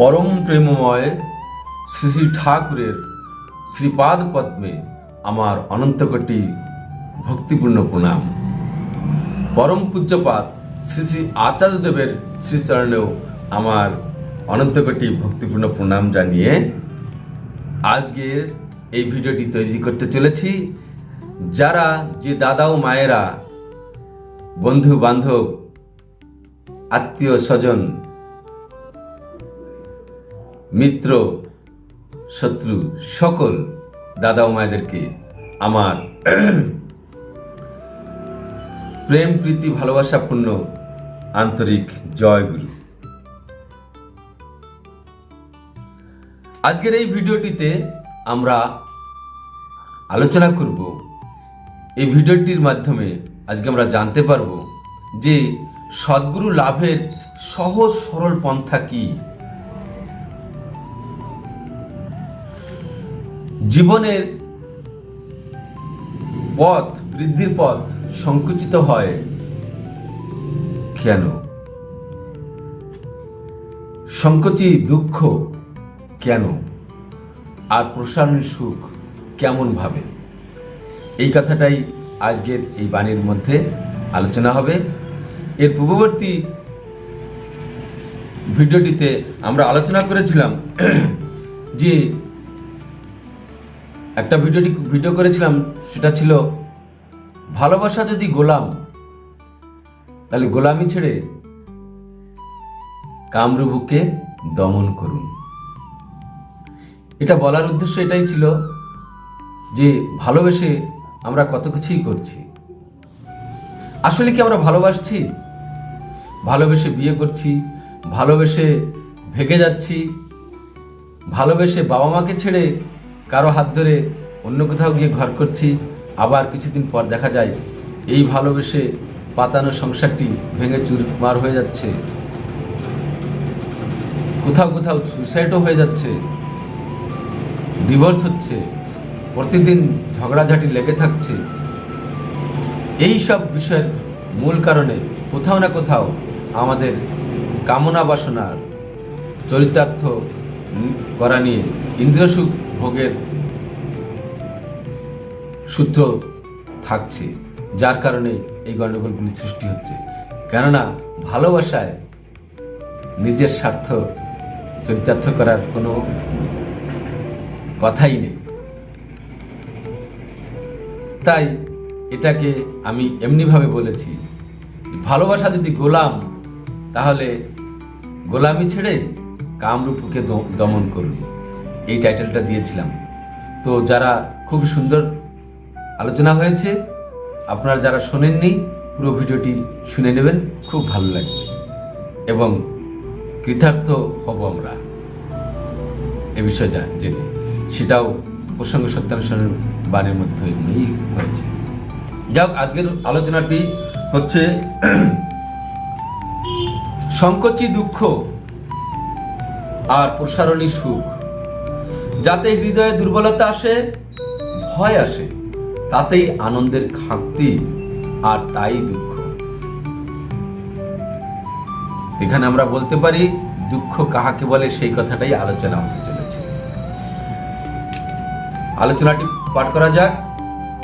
পরম প্রেমময় শ্রী শ্রী ঠাকুরের শ্রীপাদ পদ্মে আমার অনন্তকোটি ভক্তিপূর্ণ প্রণাম। পরম পূজ্যপাত শ্রী শ্রী আচার্যদেবের শ্রীচরণেও আমার অনন্তকোটি ভক্তিপূর্ণ প্রণাম জানিয়ে আজকের এই ভিডিওটি তৈরি করতে চলেছি। যারা যে দাদা ও মায়েরা বন্ধু বান্ধব আত্মীয় স্বজন মিত্র, শত্রু, সকল দাদা ও মায়েদেরকে আমার প্রেম, প্রীতি, ভালোবাসাপূর্ণ আন্তরিক জয়গুরু আজকের এই ভিডিওটিতে আমরা আলোচনা করব, এই ভিডিওটির মাধ্যমে আজকে আমরা জানতে পারব যে সদ্গুরু লাভের সহজ সরল পন্থা কি। জীবনের পথ, বৃদ্ধির পথ সংকুচিত হয় কেন? সংকোচি দুঃখ কেন? আর প্রসারণের সুখ কেমন ভাবে এই কথাটাই আজকের এই বাণীর মধ্যে আলোচনা হবে। এর পূর্ববর্তী ভিডিওটিতে আমরা আলোচনা করেছিলাম যে একটা ভিডিওটি ভিডিও করেছিলাম, সেটা ছিল, ভালোবাসা যদি গোলাম, তাহলে গোলামি ছেড়ে কামরূপকে দমন করুন। এটা বলার উদ্দেশ্য এটাই ছিল যে, ভালোবেসে আমরা কত কিছুই করছি। আসলে কি আমরা ভালোবাসছি? ভালোবেসে বিয়ে করছি, ভালোবেসে ভেগে যাচ্ছি, ভালোবেসে বাবা মাকে ছেড়ে কারও হাত ধরে অন্য কোথাও গিয়ে ঘর করছি, আবার কিছুদিন পর দেখা যায় এই ভালোবেসে পাতানো সংসারটি ভেঙে চুরমার হয়ে যাচ্ছে। কোথাও কোথাও সুইসাইডও হয়ে যাচ্ছে। ডিভোর্স হচ্ছে। প্রতিদিন ঝগড়াঝাটি লেগে থাকছে। এই সব বিষয়ের মূল কারণে কোথাও না কোথাও আমাদের কামনা বাসনার চরিতার্থ করা নিয়ে ইন্দ্রসুখ ভোগের সূত্র থাকছে, যার কারণে এই গণ্ডগোলগুলি সৃষ্টি হচ্ছে। কেননা ভালোবাসায় নিজের স্বার্থ চরিতার্থ করার কোনো কথাই নেই। তাই এটাকে আমি এমনিভাবে বলেছি, ভালোবাসা যদি গোলাম, তাহলে গোলামি ছেড়ে কামরূপকে দমন করুন। এই টাইটেলটা দিয়েছিলাম। তো যারা খুব সুন্দর আলোচনা হয়েছে, আপনারা যারা শোনেননি, পুরো ভিডিওটি শুনে নেবেন, খুব ভালো লাগবে। এবং কৃতার্থ হব আমরা। এ বিষয়ে যা জেনে। সেটাও প্রসঙ্গ সত্যানুষ্ঠানের বাড়ির মধ্যেই হয়েছে। যাক আজকের আলোচনাটি হচ্ছে সংকোচি দুঃখ আর প্রসারণী সুখ। যাতে হৃদয়ে দুর্বলতা আসে, ভয় আসে, তাতেই আনন্দের খাক্তি আর তাই দুঃখ। এখানে আমরা বলতে পারি, দুঃখ কাহাকে বলে সেই কথাটাই আলোচনা হতে চলেছে। আলোচনাটি পাঠ করা যাক।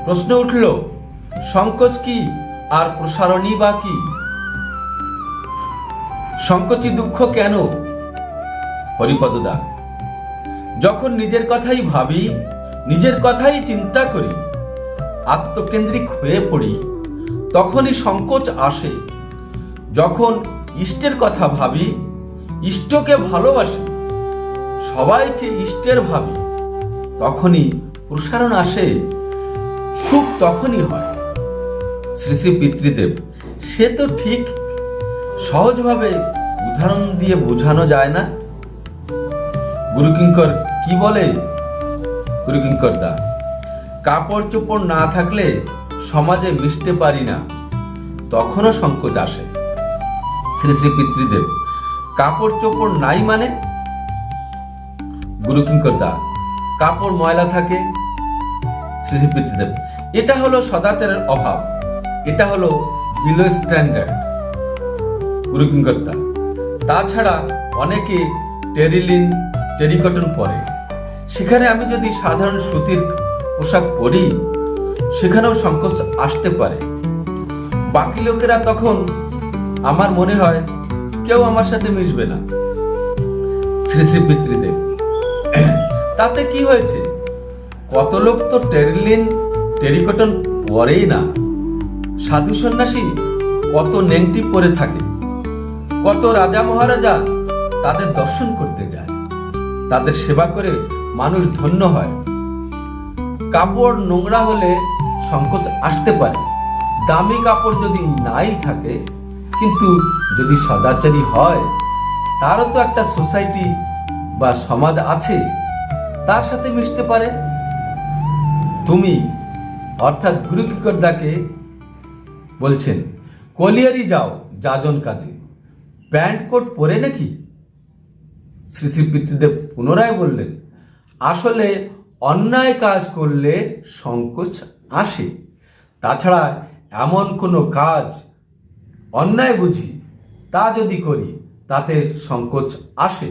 প্রশ্ন উঠল, সংকোচ কি আর প্রসারণী বা কি? সংকোচী দুঃখ কেন? হরিপদদা যখন নিজের কথাই ভাবি, নিজের কথাই চিন্তা করি, আত্মকেন্দ্রিক হয়ে পড়ি, তখনই সংকোচ আসে। যখন ইষ্টের কথা ভাবি, ইষ্টকে ভালোবাসি, সবাইকে ইষ্টের ভাবি, তখনই প্রসারণ আসে, সুখ তখনই হয়। শ্রী শ্রী পিতৃদেব, সে তো ঠিক সহজভাবে উদাহরণ দিয়ে বোঝানো যায় না। গুরুকিঙ্কর কি বলে? গুরুকিঙ্কর দা, কাপড় চোপড় না থাকলে সমাজে মিশতে পারি না। তখনও সংকোচ আসে। শ্রী শ্রী পিতৃদেব, কাপড় চোপড় নাই মানে? গুরুকিঙ্কর দা, কাপড় ময়লা থাকে। শ্রী শ্রী পিতৃদেব, এটা হলো সদাচারের অভাব। এটা হলো বিলো স্ট্যান্ডার্ড গুরুকিঙ্কর দা, তাছাড়া অনেকে টেরিলিন টেরিকটন পরে। সেখানে আমি যদি সাধারণ সুতির পোশাক পরি, সেখানেও সংকোচ আসতে পারে। বাকি লোকেরা তখন আমার মনে হয় কেউ আমার সাথে মিশবে না। শ্রী শ্রী পিতৃদেব, তাতে কি হয়েছে? কত লোক তো টেরিলিন টেরিকটন পরেই না। সাধু সন্ন্যাসী কত নেংটি পরে থাকে। কত রাজা মহারাজা তাদের দর্শন করতে যায়। তাদের সেবা করে মানুষ ধন্য হয়। কাপড় নোংরা হলে সংকোচ আসতে পারে। দামি কাপড় যদি নাই থাকে, কিন্তু যদি সদাচারী হয়, তারও তো একটা সোসাইটি বা সমাজ আছে, তার সাথে মিশতে পারে। তুমি, অর্থাৎ গুরু কিকরদাকে বলছেন, কলিয়ারি যাও যাজন কাজে। প্যান্ট কোট পরে নাকি? শ্রী শ্রী পিতৃদেব পুনরায় বললেন, আসলে অন্যায় কাজ করলে সংকোচ আসে। তাছাড়া এমন কোনো কাজ অন্যায় বুঝি, তা যদি করি, তাতে সংকোচ আসে।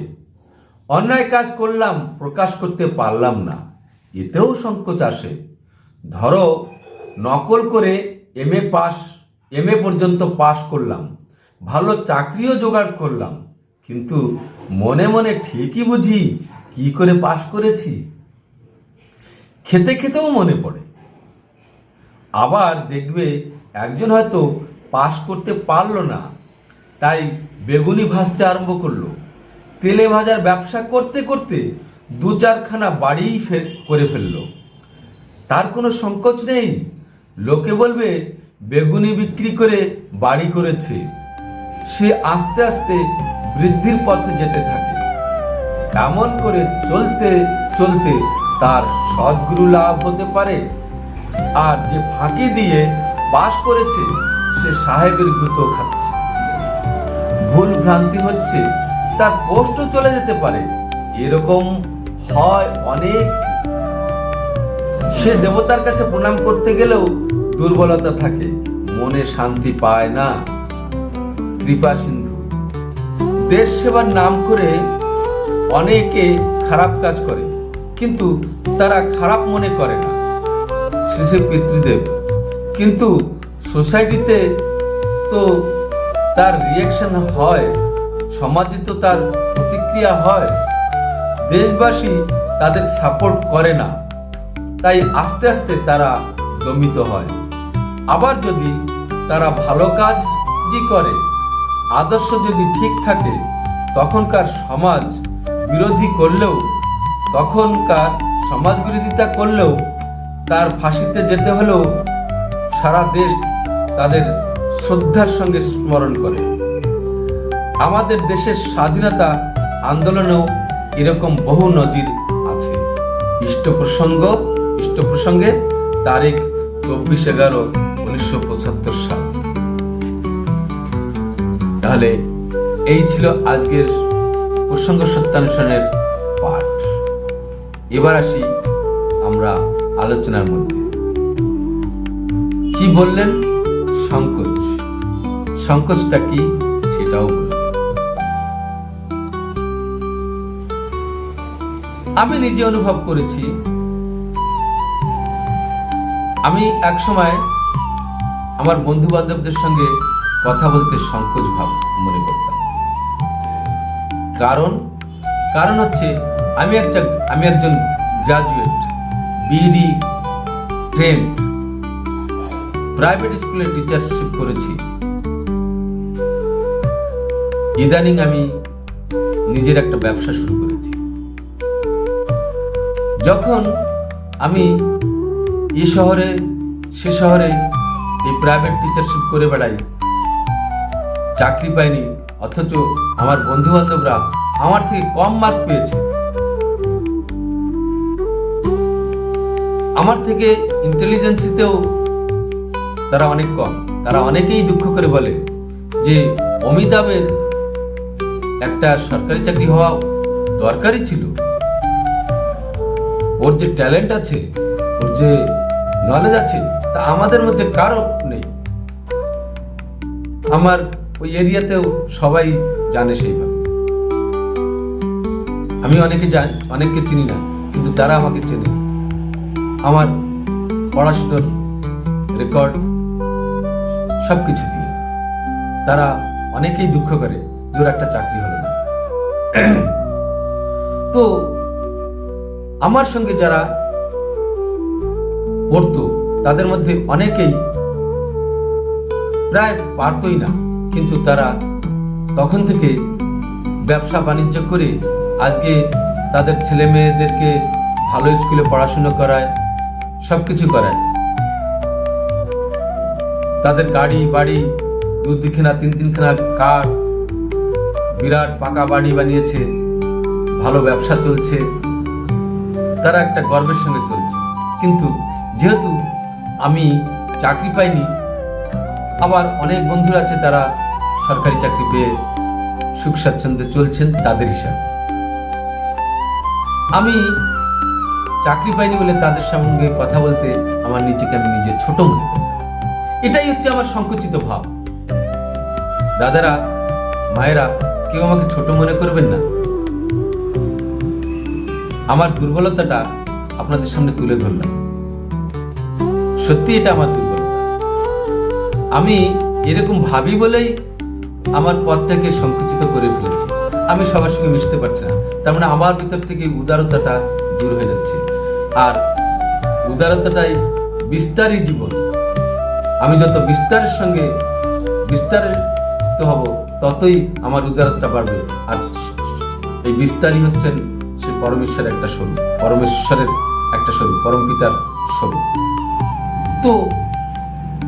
অন্যায় কাজ করলাম, প্রকাশ করতে পারলাম না, এতেও সংকোচ আসে। ধরো, নকল করে M A pass M A পর্যন্ত পাশ করলাম, ভালো চাকরিও জোগাড় করলাম, কিন্তু মনে মনে ঠিকই বুঝি কি করে পাশ করেছি। খেতে খেতেও মনে পড়ে। আবার দেখবে একজন হয়তো পাশ করতে পারল না, তাই বেগুনি ভাজতে আরম্ভ করল। তেলে ভাজার ব্যবসা করতে করতে দু চারখানা বাড়িই করে ফেলল। তার কোনো সংকোচ নেই। লোকে বলবে, বেগুনি বিক্রি করে বাড়ি করেছে। সে আস্তে আস্তে বৃদ্ধির পথে যেতে থাকে। এমন করে চলতে চলতে তার সদ্গুরু লাভ হতে পারে। আর যে ফাঁকি দিয়ে পাশ করেছে, সে সাহেবের গুতো খাচ্ছে। ভুল ভ্রান্তি হচ্ছে, তার পোস্টও চলে যেতে পারে। এরকম হয় অনেক। সে দেবতার কাছে প্রণাম করতে গেলেও দুর্বলতা থাকে, মনে শান্তি পায় না। কৃপা সিন্ধু দেশ সেবার নাম করে অনেকে খারাপ কাজ করে, কিন্তু তারা খারাপ মনে করে না। শিশু পিতৃদেব। কিন্তু সোসাইটিতে তো তার রিয়াকশন হয়, সমাজে তো তার প্রতিক্রিয়া হয়, দেশবাসী তাদের সাপোর্ট করে না, তাই আস্তে আস্তে তারা দমিত হয়। আবার যদি তারা ভালো কাজই করে আদর্শ যদি ঠিক থাকে, তখনকার সমাজ বিরোধী করলেও, তখনকার সমাজ বিরোধিতা করলেও, তার ফাঁসিতে যেতে হলেও, সারা দেশ তাদের শ্রদ্ধার সঙ্গে স্মরণ করে। আমাদের দেশের স্বাধীনতা আন্দোলনেও এরকম বহু নজির আছে। ইষ্ট প্রসঙ্গ, ইষ্ট প্রসঙ্গে তারিখ চব্বিশ এগারো তাহলে এই ছিল আজকের প্রসঙ্গ সত্যানুষ্ঠানের পাঠ। এবার আসি আমরা আলোচনার মধ্যে। কি বললেন? সংকোচ। সংকোচটা কি সেটাও আমি নিজে অনুভব করেছি, আমি এক সময় আমার বন্ধু বান্ধবদের সঙ্গে কথা বলতে সংকোচ ভাব মনে করতাম। কারণ কারণ হচ্ছে আমি একটা, আমি একজন গ্রাজুয়েট বিডি ট্রেন প্রাইভেট স্কুলে টিচারশিপ করেছি। ইদানিং আমি নিজের একটা ব্যবসা শুরু করেছি। যখন আমি এ শহরে, সে শহরে এই প্রাইভেট টিচারশিপ করে বেড়াই চাকরি পাইনি, অথচ আমার বন্ধু বান্ধবরা আমার থেকে কম মার্ক পেয়েছে। আমার থেকে ইন্টেলিজেন্সিতেও তারা অনেক কম। তারা অনেকেই দুঃখ করে বলে যে, অমিতাভের একটা সরকারি চাকরি হওয়া দরকারই ছিল। ওর যে ট্যালেন্ট আছে, ওর যে নলেজ আছে, তা আমাদের মধ্যে কারও নেই। আমার ওই এরিয়াতেও সবাই জানে সেইভাবে। আমি অনেকে জানি, অনেককে চিনি না, কিন্তু তারা আমাকে চেনে। আমার পড়াশোনার রেকর্ড সব কিছু দিয়ে। তারা অনেকেই দুঃখ করে ওর একটা চাকরি হলো না। তো আমার সঙ্গে যারা পড়তো, তাদের মধ্যে অনেকেই প্রায় পারতই না। কিন্তু তারা তখন থেকে ব্যবসা বাণিজ্য করে আজকে তাদের ছেলে মেয়েদেরকে ভালো স্কুলে পড়াশুনো করায় সব কিছু করায়। তাদের গাড়ি, বাড়ি দু দুখানা তিন তিনখানা কার, বিরাট পাকা বাড়ি বানিয়েছে, ভালো ব্যবসা চলছে, তারা একটা গর্বের সঙ্গে চলছে। কিন্তু যেহেতু আমি চাকরি পাইনি, আবার অনেক বন্ধুরা আছে তারা সরকারি চাকরি পেয়ে সুখ স্বাচ্ছন্দ্যে চলছেন তাদের হিসাবে। আমি চাকরি পাইনি বলে তাদের সঙ্গে কথা বলতে আমার নিজেকে আমি নিজে ছোট মনে করতাম এটাই হচ্ছে আমার সংকুচিত ভাব। দাদারা, মায়েরা, কেউ আমাকে ছোট মনে করবেন না। আমার দুর্বলতাটা আপনাদের সামনে তুলে ধরলাম। সত্যি এটা আমার দুর্বলতা। আমি এরকম ভাবি বলেই আমার পথটাকে সংকুচিত করে ফেলেছি। আমি সবার সঙ্গে মিশতে পারছি না। তার মানে আমার ভিতর থেকে উদারতাটা দূর হয়ে যাচ্ছে। আর উদারতাটাই বিস্তারই জীবন। আমি যত বিস্তারের সঙ্গে বিস্তারিত হব, ততই আমার উদারতা বাড়বে। আর এই বিস্তারই হচ্ছেন সে পরমেশ্বরের একটা স্বরূপ। পরমেশ্বরের একটা স্বরূপ, পরম পিতার স্বরূপ। তো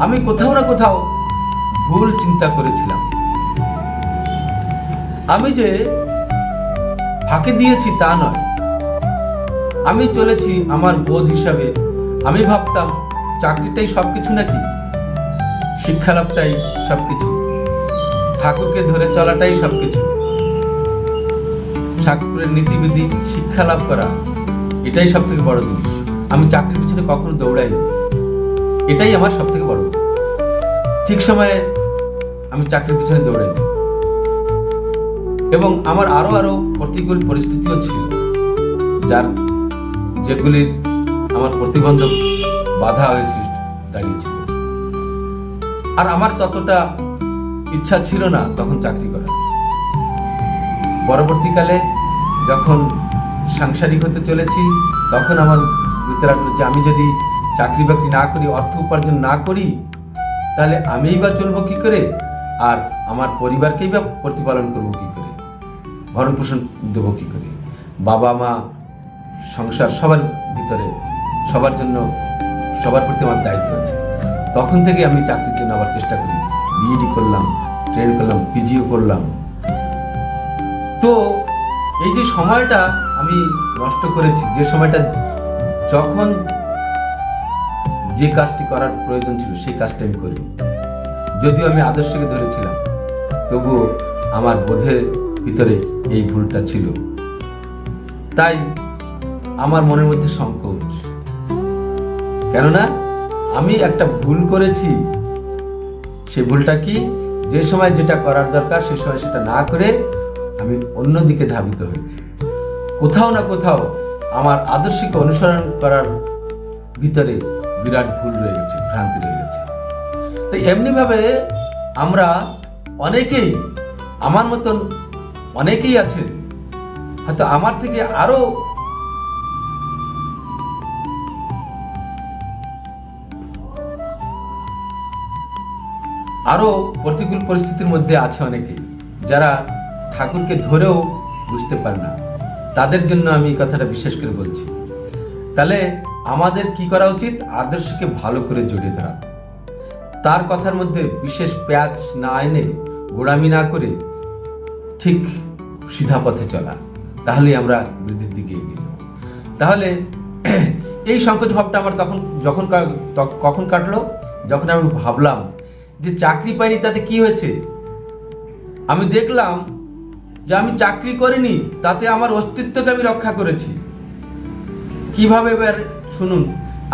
আমি কোথাও না কোথাও ভুল চিন্তা করেছিলাম। আমি যে ফাঁকে দিয়েছি তা নয়। আমি চলেছি আমার বোধ হিসাবে। আমি ভাবতাম, চাকরিটাই সবকিছু নাকি? শিক্ষালাভটাই সবকিছু। ঠাকুরকে ধরে চলাটাই সব কিছু ঠাকুরের নীতিবিধি শিক্ষা লাভ করা, এটাই সব থেকে বড় জিনিস। আমি চাকরির পিছনে কখনো দৌড়াইনি। এটাই আমার সব থেকে বড়। ঠিক সময়ে আমি চাকরির পিছনে দৌড়াইনি। এবং আমার আরও আরও প্রতিকূল পরিস্থিতিও ছিল, যার যেগুলির আমার প্রতিবন্ধক বাধা হয়েছে, দাঁড়িয়েছিল। আর আমার ততটা ইচ্ছা ছিল না তখন চাকরি করার। পরবর্তীকালে যখন সাংসারিক হতে চলেছি, তখন আমার ভিতরে যে আমি যদি চাকরি বাকরি না করি, অর্থ উপার্জন না করি, তাহলে আমিই বা চলবো কি করে? আর আমার পরিবারকেই বা প্রতিপালন করব কি করে? ভরণ পোষণ দেবো কি করে? বাবা, মা, সংসার সবার ভিতরে, সবার জন্য, সবার প্রতি আমার দায়িত্ব আছে। তখন থেকে আমি চাকরির জন্য আবার চেষ্টা করি। বিইডি করলাম ট্রেন করলাম পিজিও করলাম। তো এই যে সময়টা আমি নষ্ট করেছি, যে সময়টা যখন যে কাজটি করার প্রয়োজন ছিল, সেই কাজটা আমি করি যদিও আমি আদর্শকে ধরেছিলাম, তবুও আমার বোধের ভিতরে এই ভুলটা ছিল। তাই আমার মনের মধ্যে সংকোচ। কেননা আমি একটা ভুল করেছি, সে ভুলটা কি? যে সময় যেটা করার দরকার, সে সময় সেটা না করে আমি অন্যদিকে ধাবিত হয়েছি। কোথাও না কোথাও আমার আদর্শকে অনুসরণ করার ভিতরে বিরাট ভুল রয়ে গেছে, ভ্রান্তি রয়ে গেছে। তাই এমনিভাবে আমরা অনেকেই আমার মতন অনেকেই আছে। হয়তো আমার থেকে আরও আরও প্রতিকূল পরিস্থিতির মধ্যে আছে অনেকে, যারা ঠাকুরকে ধরেও বুঝতে পারে না। তাদের জন্য আমি কথাটা বিশেষ করে বলছি। তাহলে আমাদের কি করা উচিত? আদর্শকে ভালো করে জড়িয়ে ধরা। তার কথার মধ্যে বিশেষ প্যাচ না এনে গোড়ামি না করে ঠিক সিধা পথে চলা, তাহলেই আমরা বৃদ্ধির দিকে এগিয়ে যাব। তাহলে এই সংকোচ ভাবটা আমার তখন, যখন কখন কাটলো? যখন আমি ভাবলাম যে চাকরি পাইনি, তাতে কি হয়েছে? আমি দেখলাম যে আমি চাকরি করিনি, তাতে আমার অস্তিত্বকে আমি রক্ষা করেছি। কীভাবে এবার, শুনুন,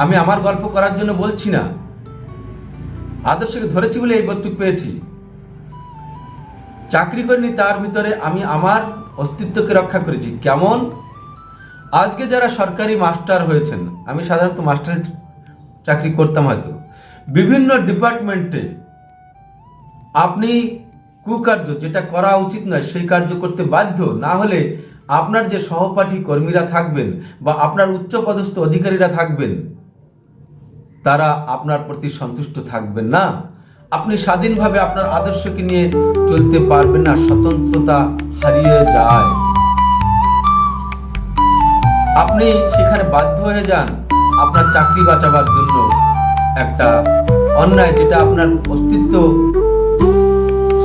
আমি আমার গল্প করার জন্য বলছি না, আদর্শকে ধরেছি বলে এই বক্তব্য পেয়েছি। চাকরি করিনি, তার ভিতরে আমি আমার অস্তিত্বকে রক্ষা করেছি। কেমন? আজকে যারা সরকারি মাস্টার হয়েছেন, আমি সাধারণত মাস্টারের চাকরি করতাম হয়তো। বিভিন্ন ডিপার্টমেন্টে আপনি কুকার্য যেটা করা উচিত নয়, সেই কার্য করতে বাধ্য। না হলে আপনার যে সহপাঠী কর্মীরা থাকবেন বা আপনার উচ্চপদস্থ অধিকারীরা থাকবেন, তারা আপনার প্রতি সন্তুষ্ট থাকবেন না। আপনি স্বাধীনভাবে আপনার আদর্শকে নিয়ে চলতে পারবেন না, স্বতন্ত্রতা হারিয়ে যায়। আপনি সেখানে বাধ্য হয়ে যান আপনার চাকরি বাঁচাবার জন্য একটা অন্যায় যেটা আপনার অস্তিত্ব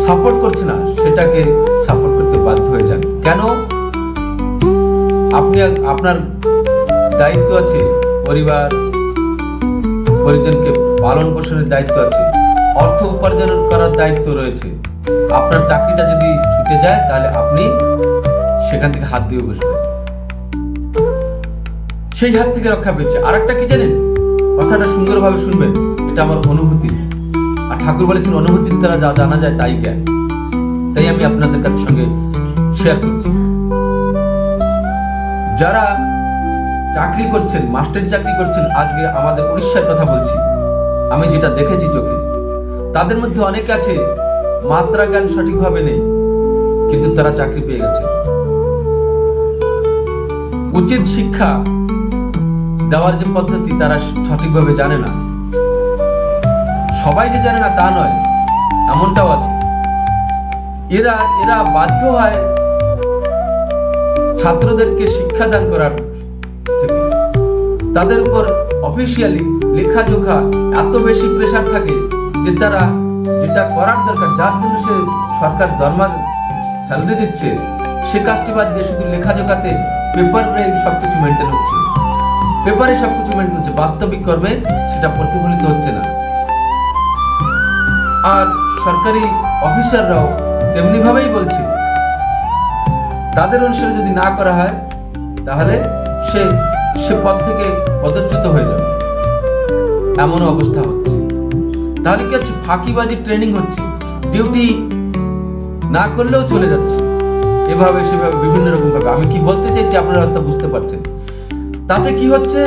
সাপোর্ট করছে না, সেটাকে সাপোর্ট করতে বাধ্য হয়ে যান। কেন? আপনি আপনার দায়িত্ব আছে পরিবার, পরিজনকে পালন পোষণের দায়িত্ব আছে। অর্থ উপার্জন করার দায়িত্ব রয়েছে। আপনার চাকরিটা যদি ছুটে যায়, তাহলে আপনি সেখান থেকে হাত দিয়ে বসবেন। সেই হাত থেকে রক্ষা পেয়েছে। আর একটা কি জানেন? কথাটা সুন্দরভাবে শুনবেন। এটা আমার অনুভূতি। আর ঠাকুর বলেছেন, অনুভূতির দ্বারা যা জানা যায়, তাই জ্ঞান। তাই আমি আপনাদের কাছে সঙ্গে শেয়ার করছি। যারা চাকরি করছেন মাস্টারি চাকরি করছেন, আজকে আমাদের উড়িষ্যার কথা বলছি। আমি যেটা দেখেছি চোখে তাদের মধ্যে অনেকে আছে, মাত্রা জ্ঞান সঠিকভাবে নেই, কিন্তু তারা চাকরি পেয়ে গেছে। উচিত শিক্ষা দেওয়ার যে পদ্ধতি তারা সঠিকভাবে জানে না। সবাই যে জানে না তা নয়, এমনটাও আছে। এরা এরা বাধ্য হয় ছাত্রদেরকে শিক্ষাদান করার তাদের উপর অফিসিয়ালি লেখাজোখা এত বেশি প্রেশার থাকে যে তারা যেটা করার দরকার, যার জন্য সে সরকার দরমা স্যালারি দিচ্ছে, সে কাজটি বাদ দিয়ে শুধু লেখাজোখাতে পেপারে সব কিছু মেনটেন হচ্ছে। পেপারে সব কিছু মেনটেন হচ্ছে, বাস্তবিক কর্মে সেটা প্রতিফলিত হচ্ছে না। আর সরকারি অফিসাররাও তেমনি ভাবেই বলছে, তাদের অনুসারে যদি না করা হয়, তাহলে সে সে পদ থেকে পদচ্যুত হয়ে যাবে। এমন অবস্থা হচ্ছে। তাহলে কি হচ্ছে? ফাঁকিবাজি ট্রেনিং হচ্ছে। ডিউটি না করলেও চলে যাচ্ছে। এভাবে, সেভাবে, বিভিন্ন রকম ভাবে। আমি কি বলতে চাইছি আপনারা হয়তো বুঝতে পারছেন। তাতে কি হচ্ছে?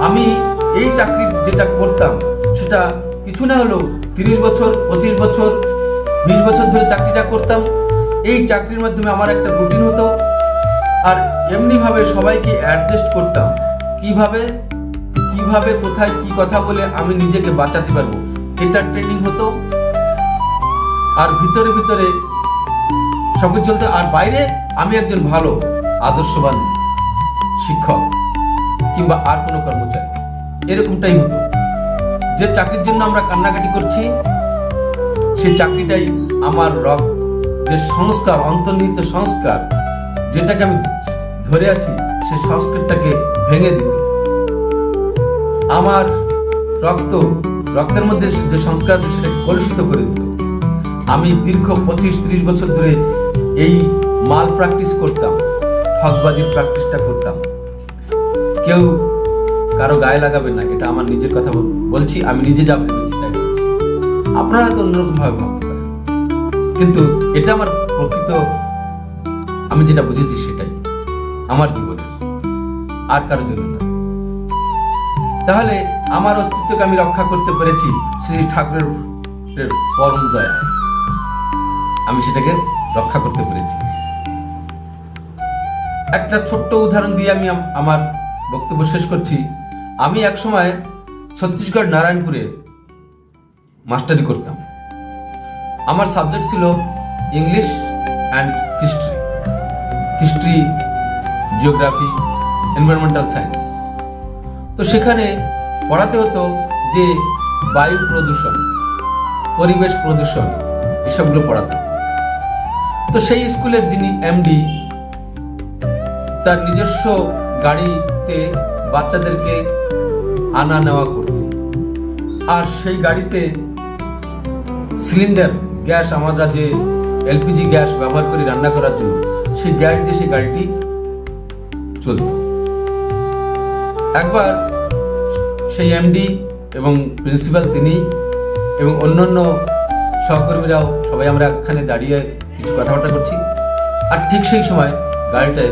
আমি এই চাকরি যেটা করতাম, সেটা কিছু না হলেও তিরিশ বছর, পঁচিশ বছর, বিশ বছর ধরে চাকরিটা করতাম। এই চাকরির মাধ্যমে আমার একটা রুটিন হতো। আর এমনিভাবে সবাইকে অ্যাডজাস্ট করতাম। কীভাবে কীভাবে, কোথায়, কি কথা বলে আমি নিজেকে বাঁচাতে পারব? এটা ট্রেনিং হতো। আর ভিতরে ভিতরে সবকিছু চলতো। আর বাইরে আমি একজন ভালো, আদর্শবান শিক্ষক কিংবা আর কোনো কর্মচারী। এরকমটাই হতো। যে চাকরির জন্য আমরা কান্নাকাটি করছি সেই চাকরিটাই আমার রক, যে সংস্কার, অন্তর্নিহিত সংস্কার, যেটাকে আমি ধরে আছি সেই সংস্কারটাকে ভেঙে দিত। আমার রক্ত রক্তের মধ্যে যে সংস্কার আছে সেটাকে কলুষিত করে দিত। আমি দীর্ঘ পঁচিশ ত্রিশ বছর ধরে এই মাল প্র্যাকটিস করতাম ঠকবাজির প্র্যাকটিসটা করতাম। কেউ কারও গায়ে লাগাবে না, এটা আমার নিজের কথা বলছি, আমি নিজে যা ভেবেছি তাই আপনারা হয়তো অন্যরকম ভাবে ভাবতে পারেন। কিন্তু এটা আমার প্রকৃত, আমি যেটা বুঝেছি সেটাই। আমার জীবনে আর কারও জন্য না। তাহলে আমার অস্তিত্বকে আমি রক্ষা করতে পেরেছি শ্রী ঠাকুরের পরম দয়া। আমি সেটাকে রক্ষা করতে পেরেছি। একটা ছোট্ট উদাহরণ দিয়ে আমি আমার বক্তব্য শেষ করছি। আমি এক সময় ছত্তিশগড় নারায়ণপুরে মাস্টারি করতাম। আমার সাবজেক্ট ছিল English and history. History, geography, environmental science. তো সেখানে পড়াতে হতো যে বায়ু প্রদূষণ, পরিবেশ প্রদূষণ, এসবগুলো পড়াতাম। তো সেই স্কুলের যিনি এমডি তার নিজস্ব গাড়িতে বাচ্চাদেরকে আনা নেওয়া করত। আর সেই গাড়িতে সিলিন্ডার, গ্যাস, আমরা যে এলপিজি গ্যাস ব্যবহার করি রান্না করার জন্য, সেই গ্যাস দিয়ে সেই গাড়িটি চলত। একবার সেই এমডি এবং প্রিন্সিপাল তিনি এবং অন্যান্য সহকর্মীরাও সবাই আমরা এখানে দাঁড়িয়ে কিছু কথাবার্তা করছি। আর ঠিক সেই সময় গাড়িটা